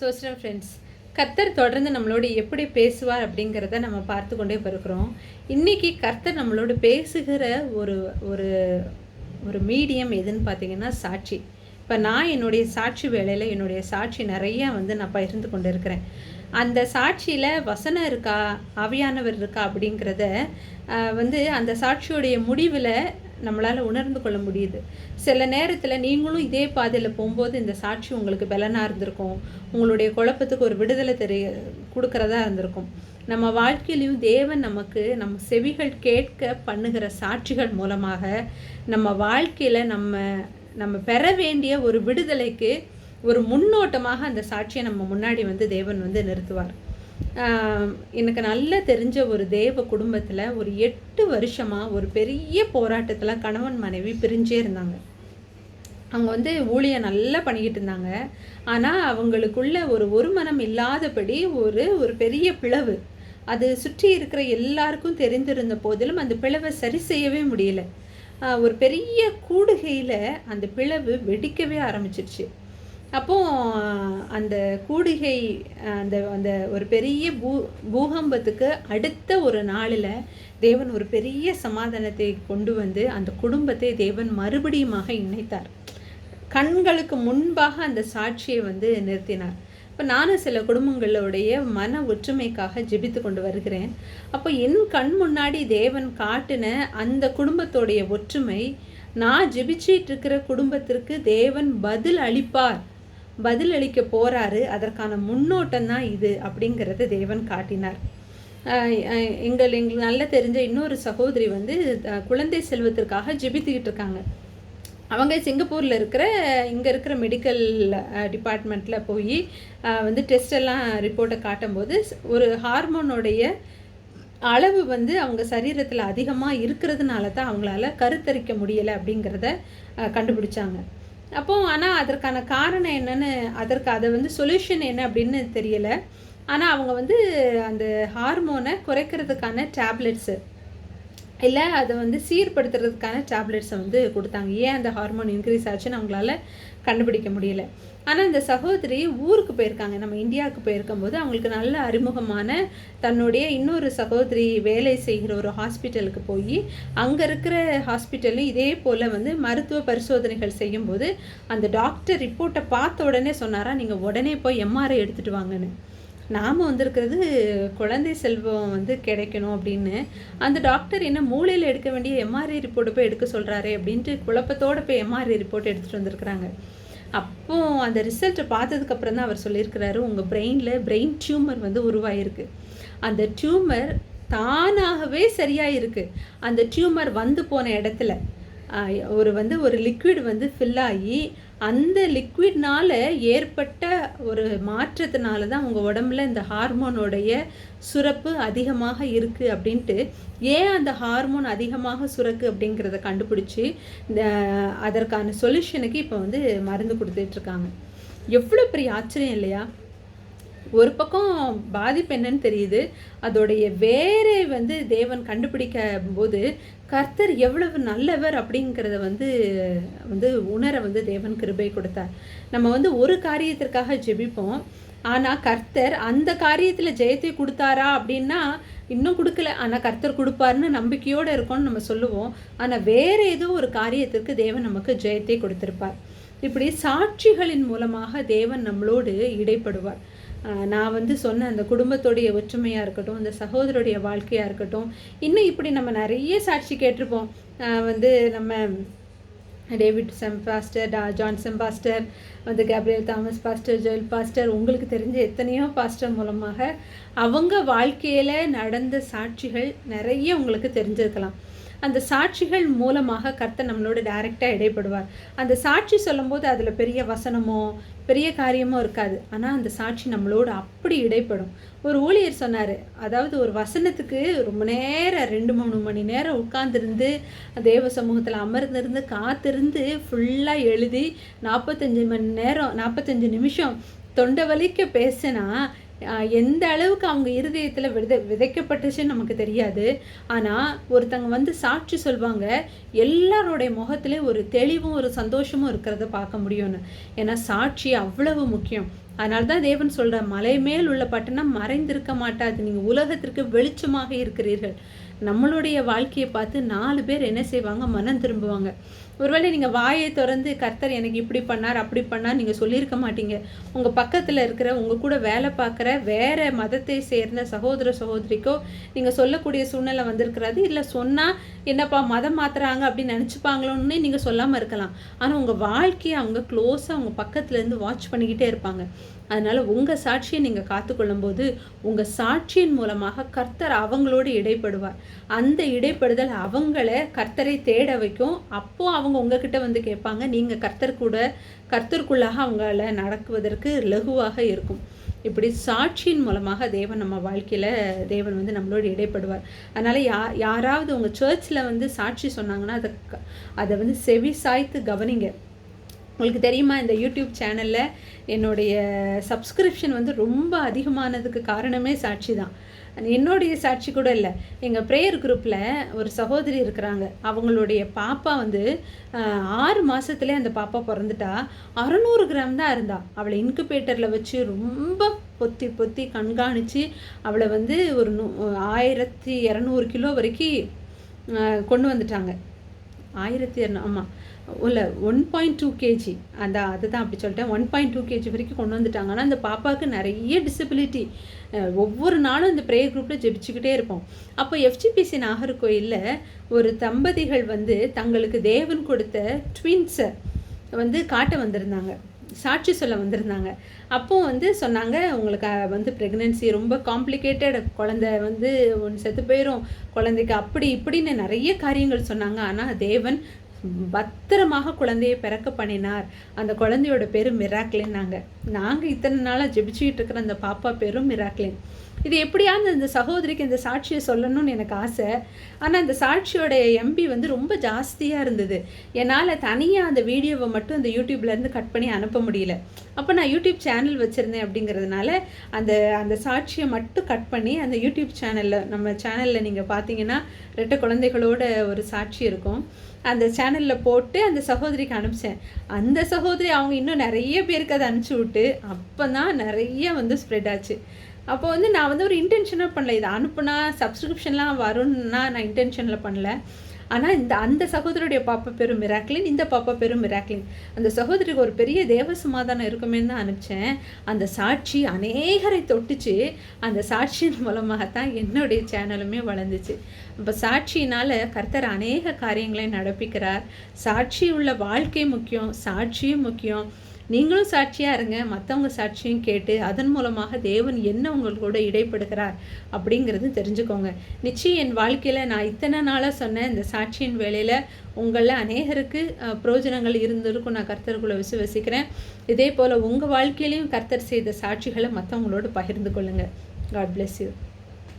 Social friends கர்த்தர் தொடர்ந்து நம்மளோடு எப்படி பேசுவார் அப்படிங்கிறத நம்ம பார்த்து கொண்டே வருகிறோம். இன்றைக்கி கர்த்தர் நம்மளோட பேசுகிற ஒரு ஒரு ஒரு மீடியம் எதுன்னு பார்த்தீங்கன்னா சாட்சி. இப்போ நான் என்னுடைய சாட்சி வேலையில் என்னுடைய சாட்சி நிறைய வந்து நான் பகிர்ந்து கொண்டு இருக்கிறேன் அந்த சாட்சியில் வசனம் இருக்கா ஆவியானவர் இருக்கா அப்படிங்கிறத வந்து அந்த சாட்சியோடைய முடிவில் நம்மளால் உணர்ந்து கொள்ள முடியுது. சில நேரத்தில் நீங்களும் இதே பாதையில் போகும்போது இந்த சாட்சி உங்களுக்கு பலனாக இருந்திருக்கும். உங்களுடைய குழப்பத்துக்கு ஒரு விடுதலை தெரிய கொடுக்கறதா இருந்திருக்கும். நம்ம வாழ்க்கையிலையும் தேவன் நமக்கு நம்ம செவிகள் கேட்க பண்ணுகிற சாட்சிகள் மூலமாக நம்ம வாழ்க்கையில் நம்ம நம்ம பெற வேண்டிய ஒரு விடுதலைக்கு ஒரு முன்னோட்டமாக அந்த சாட்சியை நம்ம முன்னாடி வந்து தேவன் வந்து நிறுத்துவார். எனக்கு நல்லா தெரிஞ்ச ஒரு தேவ குடும்பத்தில் ஒரு எட்டு வருஷமாக ஒரு பெரிய போராட்டத்தில் கணவன் மனைவி பிரிஞ்சே இருந்தாங்க. அவங்க வந்து ஊழியை நல்லா பண்ணிக்கிட்டு இருந்தாங்க. ஆனால் அவங்களுக்குள்ள ஒரு ஒரு மனம் இல்லாதபடி ஒரு ஒரு பெரிய பிளவு. அது சுற்றி இருக்கிற எல்லாருக்கும் தெரிந்திருந்த போதிலும் அந்த பிளவை சரி செய்யவே முடியல. ஒரு பெரிய கூடுகையில் அந்த பிளவு வெடிக்கவே ஆரம்பிச்சிருச்சு. அப்போ அந்த கூடுகை அந்த அந்த ஒரு பெரிய பூ பூகம்பத்துக்கு அடுத்த ஒரு நாளில் தேவன் ஒரு பெரிய சமாதானத்தை கொண்டு வந்து அந்த குடும்பத்தை தேவன் மறுபடியுமாக இணைத்தார். கண்களுக்கு முன்பாக அந்த சாட்சியை வந்து நிறுத்தினார். இப்போ நானும் சில குடும்பங்களுடைய மன ஒற்றுமைக்காக ஜெபித்து கொண்டு வருகிறேன். அப்போ என் கண் முன்னாடி தேவன் காட்டின அந்த குடும்பத்தோடைய ஒற்றுமை நான் ஜெபிச்சிட்டு இருக்கிற குடும்பத்திற்கு தேவன் பதில் அளிப்பார். பதில் அளிக்க போறாரு. அதற்கான முன்னோட்டம் தான் இது அப்படிங்கிறத தேவன் காட்டினார். எங்கள் எங்களுக்கு நல்லா தெரிஞ்ச இன்னொரு சகோதரி வந்து குழந்தை செல்வத்திற்காக ஜெபித்துக்கிட்டு இருக்காங்க. அவங்க சிங்கப்பூரில் இருக்கிற இங்கே இருக்கிற மெடிக்கல் டிபார்ட்மெண்ட்டில் போய் வந்து டெஸ்ட் எல்லாம் ரிப்போர்ட்டை காட்டும்போது ஒரு ஹார்மோனுடைய அளவு வந்து அவங்க சரீரத்தில் அதிகமாக இருக்கிறதுனால தான் அவங்களால கருத்தரிக்க முடியலை அப்படிங்கிறத கண்டுபிடிச்சாங்க. அப்போ ஆனால் அதற்கான காரணம் என்னன்னு அதற்கு அதை வந்து சொல்யூஷன் என்ன அப்படின்னு தெரியலை. ஆனால் அவங்க வந்து அந்த ஹார்மோனை குறைக்கிறதுக்கான டேப்லெட்ஸு இல்லை அதை வந்து சீர்படுத்துறதுக்கான டேப்லெட்ஸை வந்து கொடுத்தாங்க. ஏன் அந்த ஹார்மோன் இன்க்ரீஸ் ஆச்சுன்னு அவங்களால கண்டுபிடிக்க முடியல. ஆனால் இந்த சகோதரி ஊருக்கு போயிருக்காங்க. நம்ம இந்தியாவுக்கு போயிருக்கும்போது அவங்களுக்கு நல்ல அறிமுகமான தன்னுடைய இன்னொரு சகோதரி வேலை செய்கிற ஒரு ஹாஸ்பிட்டலுக்கு போய் அங்கே இருக்கிற ஹாஸ்பிட்டல்லையும் இதே போல் வந்து மருத்துவ பரிசோதனைகள் செய்யும்போது அந்த டாக்டர் ரிப்போர்ட்டை பார்த்த உடனே சொன்னாரா நீங்கள் உடனே போய் எம்ஆர்ஐ எடுத்துகிட்டு வாங்கன்னு. நாம் வந்திருக்கிறது குழந்தை செல்வம் வந்து கிடைக்கணும் அப்படின்னு. அந்த டாக்டர் என்ன மூளையில் எடுக்க வேண்டிய எம்ஆர்ஐ ரிப்போர்ட்டை போய் எடுக்க சொல்கிறாரே அப்படின்ட்டு குழப்பத்தோட போய் எம்ஆர்ஐ ரிப்போர்ட் எடுத்துகிட்டு வந்திருக்கிறாங்க. அப்போ அந்த ரிசல்ட்டை பார்த்ததுக்கப்புறம் தான் அவர் சொல்லியிருக்கிறாரு உங்கள் பிரெயினில் பிரெயின் டியூமர் வந்து உருவாயிருக்கு. அந்த டியூமர் தானாகவே சரியாக இருக்குது அந்த டியூமர் வந்து போன இடத்துல ஒரு வந்து ஒரு லிக்விட் வந்து ஃபில் ஆகி அந்த லிக்விட்னால ஏற்பட்ட ஒரு மாற்றத்தினால தான் உங்கள் உடம்புல இந்த ஹார்மோனுடைய சுரப்பு அதிகமாக இருக்குது அப்படின்ட்டு. ஏன் அந்த ஹார்மோன் அதிகமாக சுரக்கு அப்படிங்கிறத கண்டுபிடிச்சி இந்த அதற்கான சொல்யூஷனுக்கு இப்போ வந்து மருந்து கொடுத்துட்ருக்காங்க. எவ்வளோ பெரிய ஆச்சரியம் இல்லையா? ஒரு பக்கம் பாதிப்பு என்னன்னு தெரியுது. அதோடைய வேரை வந்து தேவன் கண்டுபிடிக்க போது கர்த்தர் எவ்வளவு நல்லவர் அப்படிங்கிறத வந்து வந்து உணர வந்து தேவன் கிருபை கொடுத்தார். நம்ம வந்து ஒரு காரியத்திற்காக ஜெபிப்போம். ஆனால் கர்த்தர் அந்த காரியத்தில் ஜெயத்தை கொடுத்தாரா அப்படின்னா இன்னும் கொடுக்கல. ஆனால் கர்த்தர் கொடுப்பாருன்னு நம்பிக்கையோடு இருக்கோம்னு நம்ம சொல்லுவோம். ஆனால் வேறு ஏதோ ஒரு காரியத்திற்கு தேவன் நமக்கு ஜெயத்தை கொடுத்துருப்பார். இப்படி சாட்சிகளின் மூலமாக தேவன் நம்மளோடு இடைப்படுவார். நான் வந்து சொன்ன அந்த குடும்பத்தோடைய ஒற்றுமையாக இருக்கட்டும் அந்த சகோதரருடைய வாழ்க்கையாக இருக்கட்டும் இன்னும் இப்படி நம்ம நிறைய சாட்சி கேட்டிருப்போம். வந்து நம்ம டேவிட் செம் பாஸ்டர் டா ஜான்சன் பாஸ்டர் வந்து Gabriel Thomas pastor Joel pastor உங்களுக்கு தெரிஞ்ச எத்தனையோ பாஸ்டர் மூலமாக அவங்க வாழ்க்கையில் நடந்த சாட்சிகள் நிறைய உங்களுக்கு தெரிஞ்சிருக்கலாம். அந்த சாட்சிகள் மூலமாக கர்த்தர் நம்மளோட டைரெக்டாக இடைப்படுவார். அந்த சாட்சி சொல்லும்போது அதில் பெரிய வசனமோ பெரிய காரியமோ இருக்காது. ஆனால் அந்த சாட்சி நம்மளோட அப்படி இடைப்படும். ஒரு ஊழியர் சொன்னார் அதாவது ஒரு வசனத்துக்கு ரொம்ப நேரம் ரெண்டு மூணு மணி நேரம் உட்காந்துருந்து தேவ சமூகத்தில் அமர்ந்திருந்து காத்திருந்து ஃபுல்லாக எழுதி நாற்பத்தஞ்சு மணி நேரம் நாற்பத்தஞ்சு நிமிஷம் தொண்டை வலிக்க பேசினா எந்த அளவுக்கு அவங்க இருதயத்தில் வித விதைக்கப்பட்டுச்சுன்னு நமக்கு தெரியாது. ஆனால் ஒருத்தங்க வந்து சாட்சி சொல்வாங்க எல்லாரோடைய முகத்திலே ஒரு தெளிவும் ஒரு சந்தோஷமும் இருக்கிறத பார்க்க முடியும்னு. ஏன்னா சாட்சி அவ்வளவு முக்கியம். அதனால தான் தேவன் சொல்கிற மலை மேல் உள்ள பட்டணம் மறைந்திருக்க மாட்டாது. நீங்கள் உலகத்திற்கு வெளிச்சமாக இருக்கிறீர்கள். நம்மளுடைய வாழ்க்கையை பார்த்து நாலு பேர் என்ன செய்வாங்க? மனம் திரும்புவாங்க. ஒருவேளை நீங்கள் வாயை திறந்து கர்த்தர் எனக்கு இப்படி பண்ணார் அப்படி பண்ணார் நீங்கள் சொல்லியிருக்க மாட்டீங்க. உங்கள் பக்கத்தில் இருக்கிற உங்கள் கூட வேலை பார்க்குற வேறு மதத்தை சேர்ந்த சகோதர சகோதரிக்கோ நீங்கள் சொல்லக்கூடிய சூழ்நிலை வந்திருக்கிறது. இல்லை சொன்னால் என்னப்பா மதம் மாத்துறாங்க அப்படின்னு நினச்சிப்பாங்களோன்னு நீங்கள் சொல்லாமல் இருக்கலாம். ஆனால் உங்கள் வாழ்க்கையை அவங்க க்ளோஸாக அவங்க பக்கத்துலேருந்து வாட்ச் பண்ணிக்கிட்டே இருப்பாங்க. அதனால் உங்கள் சாட்சியை நீங்கள் காத்துக்கொள்ளும் போது உங்கள் சாட்சியின் மூலமாக கர்த்தர் அவங்களோடு இடைப்படுவார். அந்த இடைப்படுதல் அவங்கள கர்த்தரை தேட வைக்கும். அப்போது அவங்க அவங்க உங்ககிட்ட வந்து கேட்பாங்க. நீங்கள் கர்த்தர் கூட கர்த்தருக்குள்ளாக அவங்கள நடக்குவதற்கு லகுவாக இருக்கும். இப்படி சாட்சியின் மூலமாக தேவன் நம்ம வாழ்க்கையில் தேவன் வந்து நம்மளோடு இடைப்படுவார். அதனால் யா யாராவது உங்கள் சர்ச்சில் வந்து சாட்சி சொன்னாங்கன்னா அதை அதை வந்து செவி சாய்த்து கவனிங்க. உங்களுக்கு தெரியுமா இந்த யூடியூப் சேனலில் என்னுடைய சப்ஸ்கிரிப்ஷன் வந்து ரொம்ப அதிகமானதுக்கு காரணமே சாட்சி தான். என்னுடைய சாட்சி கூட இல்லை. எங்கள் ப்ரேயர் குரூப்பில் ஒரு சகோதரி இருக்கிறாங்க. அவங்களுடைய பாப்பா வந்து ஆறு மாதத்துலேயே அந்த பாப்பா பிறந்துட்டா. அறநூறு கிராம் தான் இருந்தா. அவளை இன்குபேட்டரில் வச்சு ரொம்ப பொத்தி பொத்தி கண்காணித்து அவளை வந்து ஒரு நூ ஆயிரத்தி இரநூறு கிலோ வரைக்கும் கொண்டு வந்துட்டாங்க. ஆயிரத்தி இரநூ ஆமாம் இல்லை ஒன் பாயிண்ட் டூ கேஜி அந்த அதுதான் அப்படி சொல்லிட்டேன். ஒன் பாயிண்ட் டூ கேஜி வரைக்கும் கொண்டு வந்துட்டாங்க. ஆனால் அந்த பாப்பாவுக்கு நிறைய டிசபிலிட்டி ஒவ்வொரு நாளும் இந்த ப்ரேயர் குரூப்பில் ஜெபிச்சுக்கிட்டே இருப்போம். அப்போ எஃப்ஜிபிசி நாகர்கோயிலில் ஒரு தம்பதிகள் வந்து தங்களுக்கு தேவன் கொடுத்த ட்வின்ஸை வந்து காட்ட வந்திருந்தாங்க. சாட்சி சொல்ல வந்திருந்தாங்க. அப்போ வந்து சொன்னாங்க உங்களுக்கு வந்து ப்ரெக்னென்சி ரொம்ப காம்ப்ளிகேட்டட் குழந்தை வந்து ஒன்று செத்து போயிடும் குழந்தைக்கு அப்படி இப்படின்னு நிறைய காரியங்கள் சொன்னாங்க. ஆனால் தேவன் பத்திரமாக குழந்தையை பிறக்க பண்ணினார். அந்த குழந்தையோட பேர் மிராக்லின்னாங்க நாங்கள் இத்தனை நாளாக ஜெபிச்சுக்கிட்டு இருக்கிற அந்த பாப்பா பேரும் மிராக்லின் இது எப்படியாவது இந்த சகோதரிக்கு இந்த சாட்சியை சொல்லணும்னு எனக்கு ஆசை. ஆனால் அந்த சாட்சியோட எம்பி வந்து ரொம்ப ஜாஸ்தியாக இருந்தது. என்னால் தனியாக அந்த வீடியோவை மட்டும் அந்த யூடியூப்லேருந்து கட் பண்ணி அனுப்ப முடியல. அப்போ நான் யூடியூப் சேனல் வச்சுருந்தேன் அப்படிங்கிறதுனால அந்த அந்த சாட்சியை மட்டும் கட் பண்ணி அந்த யூடியூப் சேனலில் நம்ம சேனலில் நீங்கள் பார்த்தீங்கன்னா ரெட்டை குழந்தைகளோட ஒரு சாட்சி இருக்கும். அந்த சேனலில் போட்டு அந்த சகோதரிக்கு அனுப்பிச்சேன். அந்த சகோதரி அவங்க இன்னும் நிறைய பேருக்கு அதை அனுப்பிச்சி விட்டு அப்போ தான் நிறைய வந்து ஸ்ப்ரெட் ஆச்சு. அப்போ வந்து நான் வந்து ஒரு இன்டென்ஷனாக பண்ணல. இதை அனுப்புனா சப்ஸ்கிரிப்ஷன்லாம் வரும்னா நான் இன்டென்ஷனில் பண்ணல. ஆனால் இந்த அந்த சகோதரியுடைய பாப்பா பெரும் மிராக்லின் இந்த பாப்பா பெரும் மிராக்லின் அந்த சகோதரிக்கு ஒரு பெரிய தேவ சமாதானம் இருக்குமே தான் அனுப்பிச்சேன் அந்த சாட்சி அநேகரை தொட்டுச்சு. அந்த சாட்சியின் மூலமாகத்தான் என்னுடைய சேனலுமே வளர்ந்துச்சு. இப்போ சாட்சியினால் கர்த்தர் அநேக காரியங்களை நடப்பிக்கிறார். சாட்சி உள்ள வாழ்க்கை முக்கியம் சாட்சியும் முக்கியம். நீங்களும் சாட்சியாக இருங்க மற்றவங்க சாட்சியும் கேட்டு அதன் மூலமாக தேவன் என்ன உங்களோட இடைப்படுகிறார் அப்படிங்கிறது தெரிஞ்சுக்கோங்க. நிச்சயம் என் வாழ்க்கையில் நான் இத்தனை நாளாக சொன்னேன் இந்த சாட்சியின் வேலையில் உங்களில் அநேகருக்கு பிரயோஜனங்கள் இருந்திருக்கும். நான் கர்த்தருக்குள்ளே விசுவசிக்கிறேன். இதே போல் உங்கள் வாழ்க்கையிலையும் கர்த்தர் செய்த சாட்சிகளை மற்றவங்களோடு பகிர்ந்து கொள்ளுங்கள் காட் பிளெஸ் யூ